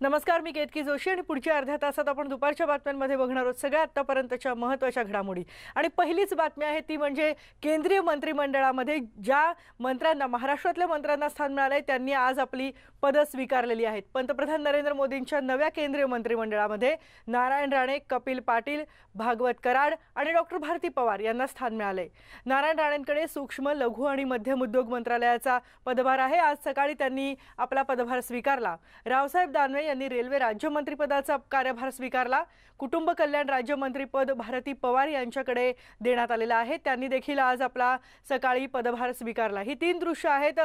नमस्कार मी केतकी जोशी आणि पुढच्या अर्ध्या तासात आपण दुपारच्या बातम्यांमध्ये बघणार आहोत सगळ्या आत्तापर्यंतच्या महत्त्वाच्या घडामोडी. आणि पहिलीच बातमी आहे ती म्हणजे केंद्रीय मंत्रिमंडळामध्ये ज्या मंत्र्यांना महाराष्ट्रातल्या मंत्र्यांना स्थान मिळालं आहे त्यांनी आज आपली पदं स्वीकारलेली आहेत. पंतप्रधान नरेंद्र मोदींच्या नव्या केंद्रीय मंत्रिमंडळामध्ये नारायण राणे कपिल पाटील भागवत कराड आणि डॉक्टर भारती पवार यांना स्थान मिळालं आहे नारायण राणेंकडे सूक्ष्म लघु आणि मध्यम उद्योग मंत्रालयाचा पदभार आहे. आज सकाळी त्यांनी आपला पदभार स्वीकारला. रावसाहेब दानवे यांनी रेल्वे राज्यमंत्रीपदाचा कार्यभार स्वीकारला. कुटुंब कल्याण राज्यमंत्रीपद भारती पवार यांच्याकडे देण्यात आलेलं आहे. त्यांनी देखील आज आपला सकाळी पदभार स्वीकारला. ही तीन दृश्य आहेत.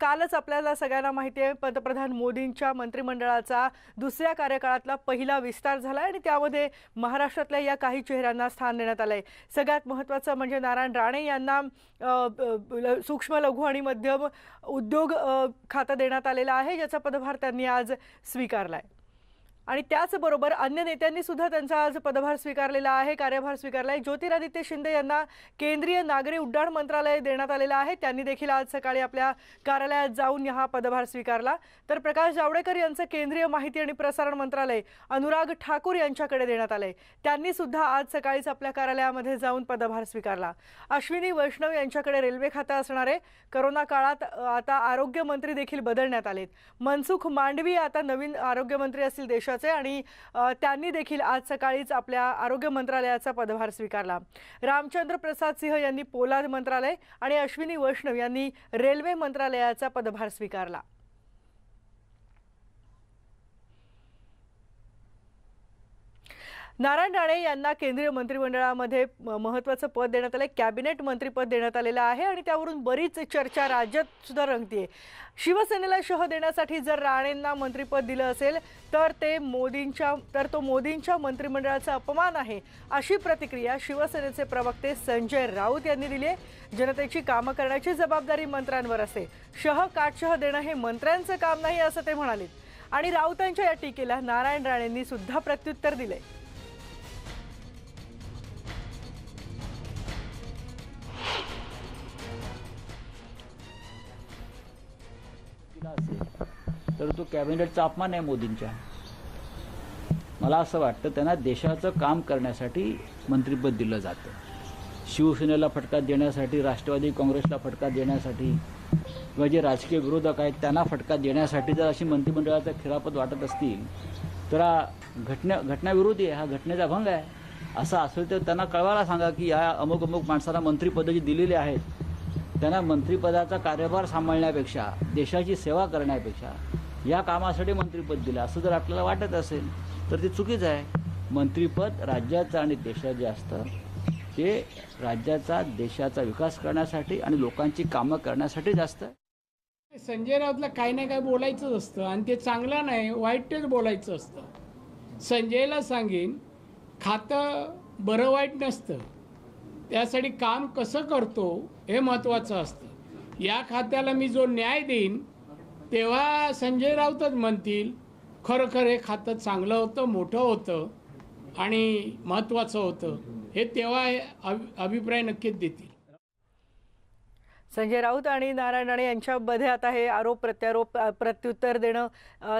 कालच आपल्याला सगळ्यांना माहिती आहे पंतप्रधान मोदींच्या मंत्रिमंडळाचा दुसऱ्या कार्यकाळातला पहिला विस्तार झाला आणि त्यामध्ये महाराष्ट्रातल्या या काही चेहऱ्यांना स्थान देण्यात आलं आहे सगळ्यात महत्त्वाचं म्हणजे नारायण राणे यांना सूक्ष्म लघु आणि मध्यम उद्योग खातं देण्यात आलेलं आहे ज्याचा पदभार त्यांनी आज स्वीकार आहे आणि त्याचबरोबर अन्य नेत्यांनी सुद्धा त्यांचा आज पदभार स्वीकारलेला आहे कार्यभार स्वीकारला आहे. ज्योतिरादित्य शिंदे यांना केंद्रीय नागरी उड्डाण मंत्रालय देण्यात आलेलं आहे. त्यांनी देखील आज सकाळी आपल्या कार्यालयात जाऊन हा पदभार स्वीकारला. तर प्रकाश जावडेकर यांचं केंद्रीय माहिती आणि प्रसारण मंत्रालय अनुराग ठाकूर यांच्याकडे देण्यात आलंय. त्यांनी सुद्धा आज सकाळीच आपल्या कार्यालयामध्ये जाऊन पदभार स्वीकारला. अश्विनी वैष्णव यांच्याकडे रेल्वे खातं असणारे करोना काळात आता आरोग्यमंत्री देखील बदलण्यात आलेत. मनसुख मांडवी आता नवीन आरोग्यमंत्री असतील देशात. देशाचे आणि त्यांनी देखील आज सकाळीच आपल्या आरोग्य मंत्रालयाचा पदभार स्वीकारला. रामचंद्र प्रसाद सिंह यांनी पोलाद मंत्रालय आणि अश्विनी वैष्णव यांनी रेल्वे मंत्रालयाचा पदभार स्वीकारला. नारायण राणे यांना केंद्रीय मंत्रिमंडळामध्ये महत्त्वाचं पद देण्यात आलं. कॅबिनेट मंत्रीपद देण्यात आलेलं आहे आणि त्यावरून बरीच चर्चा राज्यात सुद्धा रंगतीये. शिवसेनेला शह देण्यासाठी जर राणेंना मंत्रिपद दिलं असेल तर ते मोदींच्या तर तो मोदींच्या मंत्रिमंडळाचा अपमान आहे अशी प्रतिक्रिया शिवसेनेचे प्रवक्ते संजय राऊत यांनी दिली जनतेची कामं करण्याची जबाबदारी मंत्र्यांवर असते. शह काटशह देणं हे मंत्र्यांचं काम नाही असं ते म्हणाले आणि राऊतांच्या या टीकेला नारायण राणेंनी सुद्धा प्रत्युत्तर दिले असेल तर तो कॅबिनेटचा अपमान आहे मोदींच्या. मला असं वाटतं त्यांना देशाचं काम करण्यासाठी मंत्रिपद दिलं जातं. शिवसेनेला फटका देण्यासाठी राष्ट्रवादी काँग्रेसला फटका देण्यासाठी किंवा जे राजकीय विरोधक आहेत त्यांना फटका देण्यासाठी जर अशी मंत्रिमंडळाचा खिरापत वाटत असतील तर हा घटना घटनाविरोधी आहे हा घटनेचा भंग आहे. असं असेल तर त्यांना कळवायला सांगा की या अमुक अमुक माणसाला मंत्रिपदं जी दिलेली आहेत त्यांना मंत्रिपदाचा कार्यभार सांभाळण्यापेक्षा देशाची सेवा करण्यापेक्षा या कामासाठी मंत्रिपद दिलं. असं जर आपल्याला वाटत असेल तर ते चुकीचं आहे. मंत्रिपद राज्याचं आणि देशाचं जे असतं ते राज्याचा देशाचा विकास करण्यासाठी आणि लोकांची कामं करण्यासाठी जास्त संजय राऊतला काही ना काही बोलायचंच असतं आणि ते चांगलं नाही वाईटच बोलायचं असतं. संजयला सांगेन खातं बरं वाईट नसतं. त्यासाठी काम कसं करतो हे महत्त्वाचं असतं. या खात्याला मी जो न्याय देईन तेव्हा संजय राऊतच म्हणतील खरोखर हे खातं चांगलं होतं मोठं होतं आणि महत्त्वाचं होतं. हे तेव्हा अभि अभिप्राय नक्कीच देतील. संजय राऊत आणि नारायण राणे यांच्यामध्ये आता हे आरोप प्रत्यारोप प्रत्युत्तर देणं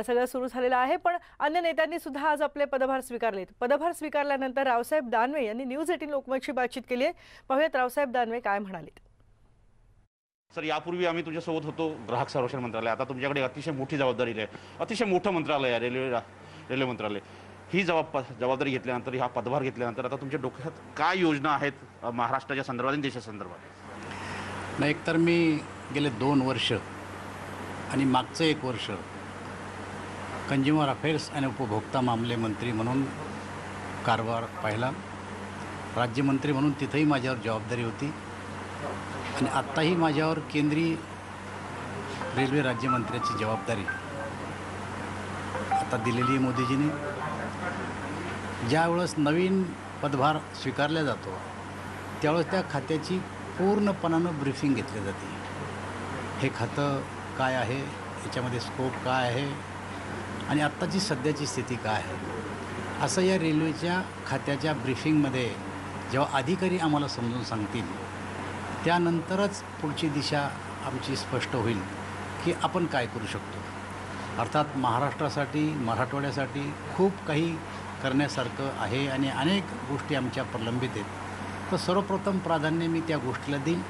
सगळं सुरू झालेलं आहे. पण अन्य नेत्यांनी सुद्धा आज आपले पदभार स्वीकारलेत. पदभार स्वीकारल्यानंतर रावसाहेब दानवे यांनी न्यूज एटीन लोकमतशी बातचीत केली आहे. पाहूयात रावसाहेब दानवे काय म्हणाले सर यापूर्वी आम्ही तुमच्यासोबत होतो ग्राहक संरक्षण मंत्रालय. आता तुमच्याकडे अतिशय मोठी जबाबदारी आहे. अतिशय मोठं मंत्रालय आहे रेल्वे रेल्वे मंत्रालय. ही जबाब जबाबदारी घेतल्यानंतर हा पदभार घेतल्यानंतर आता तुमच्या डोक्यात काय योजना आहेत महाराष्ट्राच्या संदर्भात आणि देशाच्या संदर्भात? नाही एकतर मी गेले दोन वर्ष आणि मागचं एक वर्ष कंझ्युमर अफेअर्स आणि उपभोक्ता मामले मंत्री म्हणून कारभार पाहिला. राज्यमंत्री म्हणून तिथंही माझ्यावर जबाबदारी होती आणि आत्ताही माझ्यावर केंद्रीय रेल्वे राज्यमंत्र्याची जबाबदारी आता दिलेली आहे मोदीजीने. ज्यावेळेस नवीन पदभार स्वीकारला जातो त्यावेळेस त्या खात्याची पूर्णपणानं ब्रीफिंग घेतली जाते. हे खातं काय आहे? याच्यामध्ये स्कोप काय आहे? आणि आत्ताची सध्याची स्थिती काय आहे? असं या रेल्वेच्या खात्याच्या ब्रीफिंगमध्ये जेव्हा अधिकारी आम्हाला समजून सांगतील त्यानंतरच पुढची दिशा आमची स्पष्ट होईल की आपण काय करू शकतो. अर्थात महाराष्ट्रासाठी मराठवाड्यासाठी खूप काही करण्यासारखं आहे आणि अनेक गोष्टी आमच्या प्रलंबित आहेत. तर सर्वप्रथम प्राधान्य मी त्या गोष्टीला देईन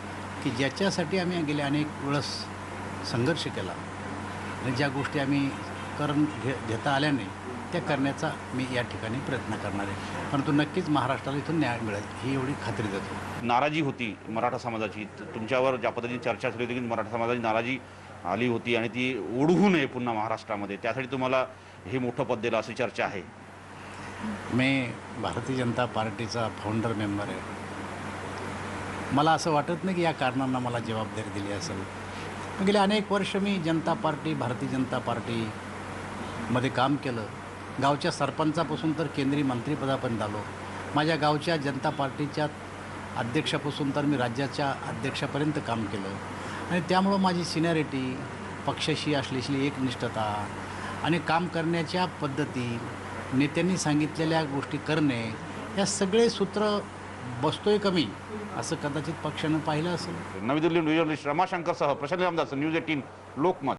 की ज्याच्यासाठी आम्ही गेले अनेक वेळेस संघर्ष केला. आणि ज्या गोष्टी आम्ही करून घे घेता आल्या नाही त्या करण्याचा मी या ठिकाणी प्रयत्न करणार आहे. परंतु नक्कीच महाराष्ट्राला इथून न्याय मिळेल ही एवढी खात्री देतो. नाराजी होती मराठा समाजाची. तुमच्यावर ज्या पद्धतीने चर्चा झाली होती की मराठा समाजाची नाराजी आली होती आणि ती ओढवू नये पुन्हा महाराष्ट्रामध्ये त्यासाठी तुम्हाला हे मोठं पद दिलं अशी चर्चा आहे. मी भारतीय जनता पार्टीचा फाउंडर मेंबर आहे. मला असं वाटत नाही की या कारणांना मला जबाबदारी दिली असेल. गेले अनेक वर्ष मी जनता पार्टी भारतीय जनता पार्टीमध्ये काम केलं. गावच्या सरपंचापासून तर केंद्रीय मंत्रीपदापर्यंत आलो. माझ्या गावच्या जनता पार्टीच्या अध्यक्षापासून तर मी राज्याच्या अध्यक्षापर्यंत काम केलं. आणि त्यामुळं माझी सिनियरिटी पक्षाशी असलेली एकनिष्ठता आणि काम करण्याच्या पद्धती नेत्यांनी सांगितलेल्या गोष्टी करणे या सगळे सूत्र बसतोय कमी असं कदाचित पक्षानं पाहिलं असेल. नवी दिल्ली न्यूज रमाशंकरसह प्रशांत रामदास न्यूज एटीन लोकमत.